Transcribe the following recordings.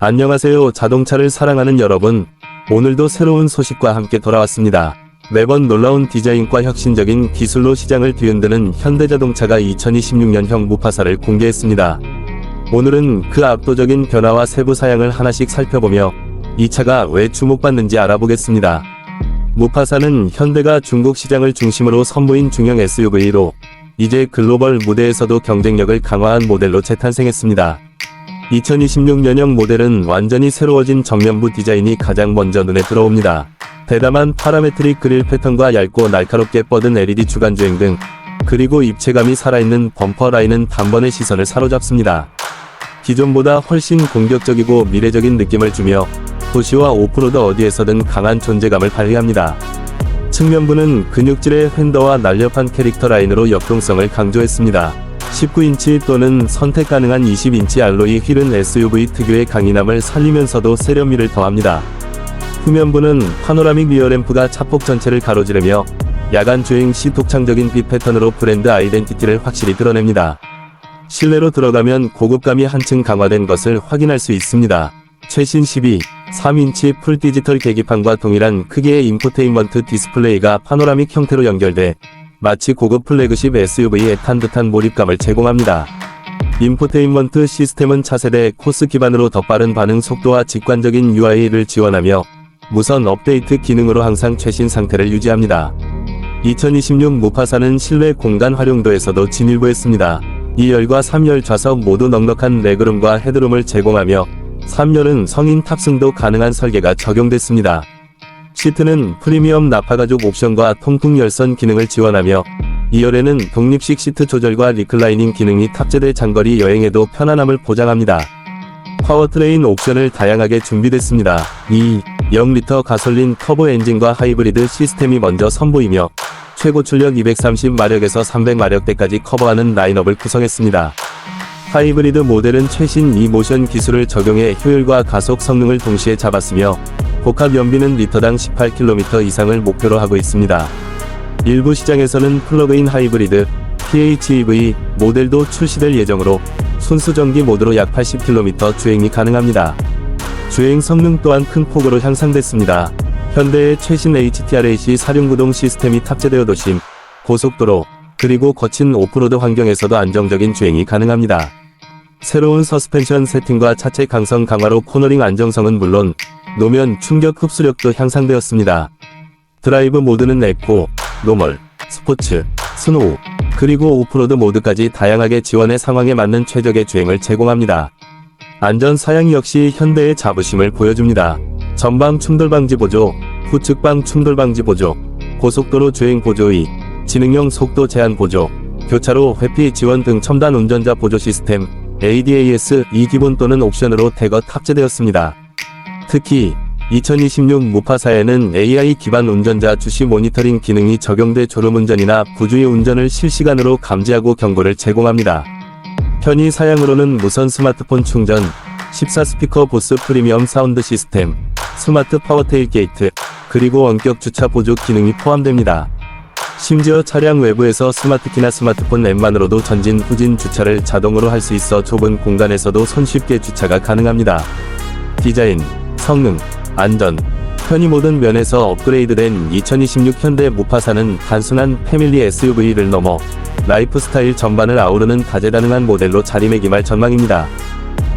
안녕하세요. 자동차를 사랑하는 여러분. 오늘도 새로운 소식과 함께 돌아왔습니다. 매번 놀라운 디자인과 혁신적인 기술로 시장을 뒤흔드는 현대자동차가 2026년형 무파사를 공개했습니다. 오늘은 그 압도적인 변화와 세부 사양을 하나씩 살펴보며 이 차가 왜 주목받는지 알아보겠습니다. 무파사는 현대가 중국 시장을 중심으로 선보인 중형 SUV로 이제 글로벌 무대에서도 경쟁력을 강화한 모델로 재탄생했습니다. 2026년형 모델은 완전히 새로워진 정면부 디자인이 가장 먼저 눈에 들어옵니다. 대담한 파라메트릭 그릴 패턴과 얇고 날카롭게 뻗은 LED 주간 주행 등 그리고 입체감이 살아있는 범퍼 라인은 단번에 시선을 사로잡습니다. 기존보다 훨씬 공격적이고 미래적인 느낌을 주며 도시와 오프로드 어디에서든 강한 존재감을 발휘합니다. 측면부는 근육질의 휀더와 날렵한 캐릭터 라인으로 역동성을 강조했습니다. 19인치 또는 선택 가능한 20인치 알로이 휠은 SUV 특유의 강인함을 살리면서도 세련미를 더합니다. 후면부는 파노라믹 리어램프가 차폭 전체를 가로지르며 야간 주행 시 독창적인 빛 패턴으로 브랜드 아이덴티티를 확실히 드러냅니다. 실내로 들어가면 고급감이 한층 강화된 것을 확인할 수 있습니다. 최신 12, 3인치 풀 디지털 계기판과 동일한 크기의 인포테인먼트 디스플레이가 파노라믹 형태로 연결돼 마치 고급 플래그십 SUV에 탄 듯한 몰입감을 제공합니다. 인포테인먼트 시스템은 차세대 코스 기반으로 더 빠른 반응 속도와 직관적인 UI를 지원하며 무선 업데이트 기능으로 항상 최신 상태를 유지합니다. 2026 무파사는 실내 공간 활용도에서도 진일보했습니다. 2열과 3열 좌석 모두 넉넉한 레그룸과 헤드룸을 제공하며 3열은 성인 탑승도 가능한 설계가 적용됐습니다. 시트는 프리미엄 나파가죽 옵션과 통풍 열선 기능을 지원하며 2열에는 독립식 시트 조절과 리클라이닝 기능이 탑재돼 장거리 여행에도 편안함을 보장합니다. 파워트레인 옵션을 다양하게 준비됐습니다. 2. 0리터 가솔린 터보 엔진과 하이브리드 시스템이 먼저 선보이며 최고 출력 230마력에서 300마력대까지 커버하는 라인업을 구성했습니다. 하이브리드 모델은 최신 이모션 기술을 적용해 효율과 가속 성능을 동시에 잡았으며 복합 연비는 리터당 18km 이상을 목표로 하고 있습니다. 일부 시장에서는 플러그인 하이브리드 PHEV 모델도 출시될 예정으로 순수 전기 모드로 약 80km 주행이 가능합니다. 주행 성능 또한 큰 폭으로 향상됐습니다. 현대의 최신 HTRAC 사륜구동 시스템이 탑재되어 도심, 고속도로, 그리고 거친 오프로드 환경에서도 안정적인 주행이 가능합니다. 새로운 서스펜션 세팅과 차체 강성 강화로 코너링 안정성은 물론 노면 충격 흡수력도 향상되었습니다. 드라이브 모드는 에코, 노멀, 스포츠, 스노우, 그리고 오프로드 모드까지 다양하게 지원해 상황에 맞는 최적의 주행을 제공합니다. 안전 사양 역시 현대의 자부심을 보여줍니다. 전방 충돌 방지 보조, 후측방 충돌 방지 보조, 고속도로 주행 보조의, 지능형 속도 제한 보조, 교차로 회피 지원 등 첨단 운전자 보조 시스템, ADAS 이 기본 또는 옵션으로 대거 탑재되었습니다. 특히 2026 무파사에는 AI 기반 운전자 주시 모니터링 기능이 적용돼 졸음운전이나 부주의 운전을 실시간으로 감지하고 경고를 제공합니다. 편의 사양으로는 무선 스마트폰 충전, 14스피커 보스 프리미엄 사운드 시스템, 스마트 파워테일 게이트, 그리고 원격 주차 보조 기능이 포함됩니다. 심지어 차량 외부에서 스마트키나 스마트폰 앱만으로도 전진 후진 주차를 자동으로 할 수 있어 좁은 공간에서도 손쉽게 주차가 가능합니다. 디자인, 성능, 안전, 편의 모든 면에서 업그레이드된 2026 현대 무파사는 단순한 패밀리 SUV를 넘어 라이프 스타일 전반을 아우르는 다재다능한 모델로 자리매김할 전망입니다.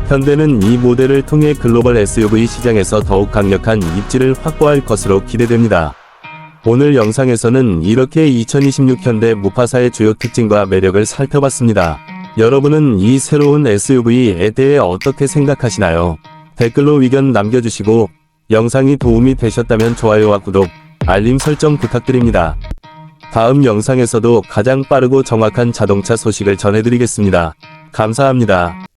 현대는 이 모델을 통해 글로벌 SUV 시장에서 더욱 강력한 입지를 확보할 것으로 기대됩니다. 오늘 영상에서는 이렇게 2026 현대 무파사의 주요 특징과 매력을 살펴봤습니다. 여러분은 이 새로운 SUV에 대해 어떻게 생각하시나요? 댓글로 의견 남겨주시고 영상이 도움이 되셨다면 좋아요와 구독, 알림 설정 부탁드립니다. 다음 영상에서도 가장 빠르고 정확한 자동차 소식을 전해드리겠습니다. 감사합니다.